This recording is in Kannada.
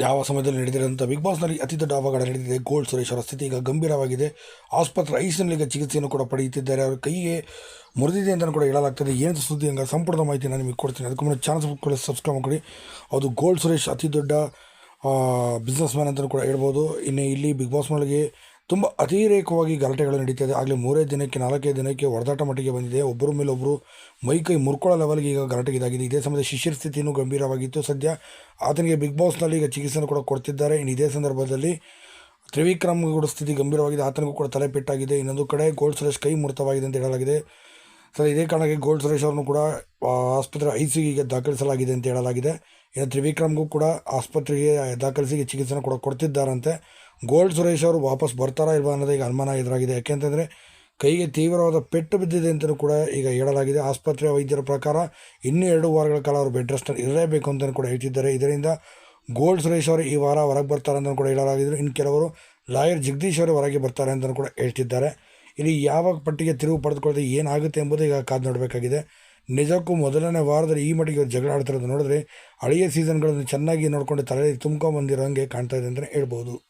ಯಾವ ಸಮಯದಲ್ಲಿ ನಡೆದಿರುವಂಥ ಬಿಗ್ ಬಾಸ್ನಲ್ಲಿ ಅತಿ ದೊಡ್ಡ ಅವಘಡ ನಡೆದಿದೆ. ಗೋಲ್ಡ್ ಸುರೇಶ್ ಅವರ ಸ್ಥಿತಿ ಈಗ ಗಂಭೀರವಾಗಿದೆ. ಆಸ್ಪತ್ರೆ ಐಸಿನಲ್ಲಿ ಈಗ ಚಿಕಿತ್ಸೆಯನ್ನು ಕೂಡ ಪಡೆಯುತ್ತಿದ್ದಾರೆ. ಅವರ ಕೈಗೆ ಮುರಿದಿದೆ ಅಂತಲೂ ಕೂಡ ಹೇಳಲಾಗ್ತದೆ. ಏನು ಸುದ್ದಿ ಹಂಗೆ? ಸಂಪೂರ್ಣ ಮಾಹಿತಿ ನಾನು ನಿಮಗೆ ಕೊಡ್ತೀನಿ. ಅದಕ್ಕೆ ಮುನ್ನ ಚಾನಲ್ ಕೂಡ ಸಬ್ಸ್ಕ್ರೈಬ್ ಮಾಡಿ ಅದು ಗೋಲ್ಡ್ ಸುರೇಶ್ ಅತಿ ದೊಡ್ಡ ಬಿಸ್ನೆಸ್ ಮ್ಯಾನ್ ಅಂತಲೂ ಕೂಡ ಹೇಳ್ಬೋದು. ಇನ್ನು ಇಲ್ಲಿ ಬಿಗ್ ಬಾಸ್ ತುಂಬ ಅತಿರೇಕವಾಗಿ ಗಲಾಟೆಗಳು ನಡೀತಿದೆ. ಆಗಲೇ ಮೂರೇ ದಿನಕ್ಕೆ ನಾಲ್ಕೈದು ದಿನಕ್ಕೆ ಹೊಡೆದಾಟ ಮಟ್ಟಿಗೆ ಬಂದಿದೆ. ಒಬ್ಬರ ಮೇಲೊಬ್ಬರು ಮೈ ಕೈ ಮುರ್ಕೊಳ್ಳೋ ಲೆವೆಲ್ಗೆ ಈಗ ಗಲಾಟೆಗೆ ಇದಾಗಿದೆ. ಇದೇ ಸಮಯದ ಶಿಷ್ಯರ ಸ್ಥಿತಿಯೂ ಗಂಭೀರವಾಗಿತ್ತು. ಸದ್ಯ ಆತನಿಗೆ ಬಿಗ್ ಬಾಸ್ನಲ್ಲಿ ಈಗ ಚಿಕಿತ್ಸೆಯನ್ನು ಕೂಡ ಕೊಡ್ತಿದ್ದಾರೆ. ಇನ್ನು ಇದೇ ಸಂದರ್ಭದಲ್ಲಿ ತ್ರಿವಿಕ್ರಮ್ ಕೂಡ ಸ್ಥಿತಿ ಗಂಭೀರವಾಗಿದೆ. ಆತನಿಗೂ ಕೂಡ ತಲೆಪೆಟ್ಟಾಗಿದೆ ಇನ್ನೊಂದು ಕಡೆ ಗೋಲ್ಡ್ ಸುರೇಶ್ ಕೈ ಮುರಿತವಾಗಿದೆ ಅಂತ ಹೇಳಲಾಗಿದೆ. ಸರ್, ಇದೇ ಕಾರಣಕ್ಕೆ ಗೋಲ್ಡ್ ಸುರೇಶ್ ಅವರನ್ನು ಕೂಡ ಆಸ್ಪತ್ರೆ ಐ ಸಿಗೆ ದಾಖಲಿಸಲಾಗಿದೆ ಅಂತ ಹೇಳಲಾಗಿದೆ. ಇನ್ನು ತ್ರಿವಿಕ್ರಮ್ಗೂ ಕೂಡ ಆಸ್ಪತ್ರೆಗೆ ದಾಖಲಿಸಿ ಚಿಕಿತ್ಸೆನ ಕೂಡ ಕೊಡ್ತಿದ್ದಾರಂತೆ. ಗೋಲ್ಡ್ ಸುರೇಶ್ ಅವರು ವಾಪಸ್ ಬರ್ತಾರಾ ಇಲ್ವಾ ಅನ್ನೋದು ಈಗ ಅನುಮಾನ ಎದುರಾಗಿದೆ. ಯಾಕೆಂತಂದರೆ, ಕೈಗೆ ತೀವ್ರವಾದ ಪೆಟ್ಟು ಬಿದ್ದಿದೆ ಅಂತಲೂ ಕೂಡ ಈಗ ಹೇಳಲಾಗಿದೆ. ಆಸ್ಪತ್ರೆ ವೈದ್ಯರ ಪ್ರಕಾರ ಇನ್ನೂ ಎರಡು ವಾರಗಳ ಕಾಲ ಅವರು ಬೆಡ್ ರೆಸ್ಟಲ್ಲಿ ಇರಲೇಬೇಕು ಅಂತಲೂ ಕೂಡ ಹೇಳ್ತಿದ್ದಾರೆ. ಇದರಿಂದ ಗೋಲ್ಡ್ ಸುರೇಶ್ ಅವರು ಈ ವಾರ ಹೊರಗೆ ಬರ್ತಾರೆ ಅಂತಲೂ ಕೂಡ ಹೇಳಲಾಗಿದ್ರು. ಇನ್ನು ಕೆಲವರು ಲಾಯರ್ ಜಗದೀಶ್ ಅವರು ಹೊರಗೆ ಬರ್ತಾರೆ ಅಂತಲೂ ಕೂಡ ಹೇಳ್ತಿದ್ದಾರೆ. ಇಲ್ಲಿ ಯಾವ ಪಟ್ಟಿಗೆ ತಿರುವು ಪಡೆದುಕೊಳ್ಳದೆ ಏನಾಗುತ್ತೆ ಎಂಬುದು ಈಗ ಕಾದು ನೋಡಬೇಕಾಗಿದೆ. ನಿಜಕ್ಕೂ ಮೊದಲನೇ ವಾರದಲ್ಲಿ ಈ ಮಟ್ಟಿಗೆ ಇವರು ಜಗಳ ಆಡ್ತಿರೋದು ನೋಡಿದ್ರೆ ಹಳೆಯ ಸೀಸನ್ಗಳನ್ನು ಚೆನ್ನಾಗಿ ನೋಡಿಕೊಂಡು ತಲೆ ತುಂಬ್ಕೊಂಬಂದಿರೋ ಹಂಗೆ ಕಾಣ್ತಾ ಇದೆ ಅಂತಲೇ ಹೇಳ್ಬೋದು.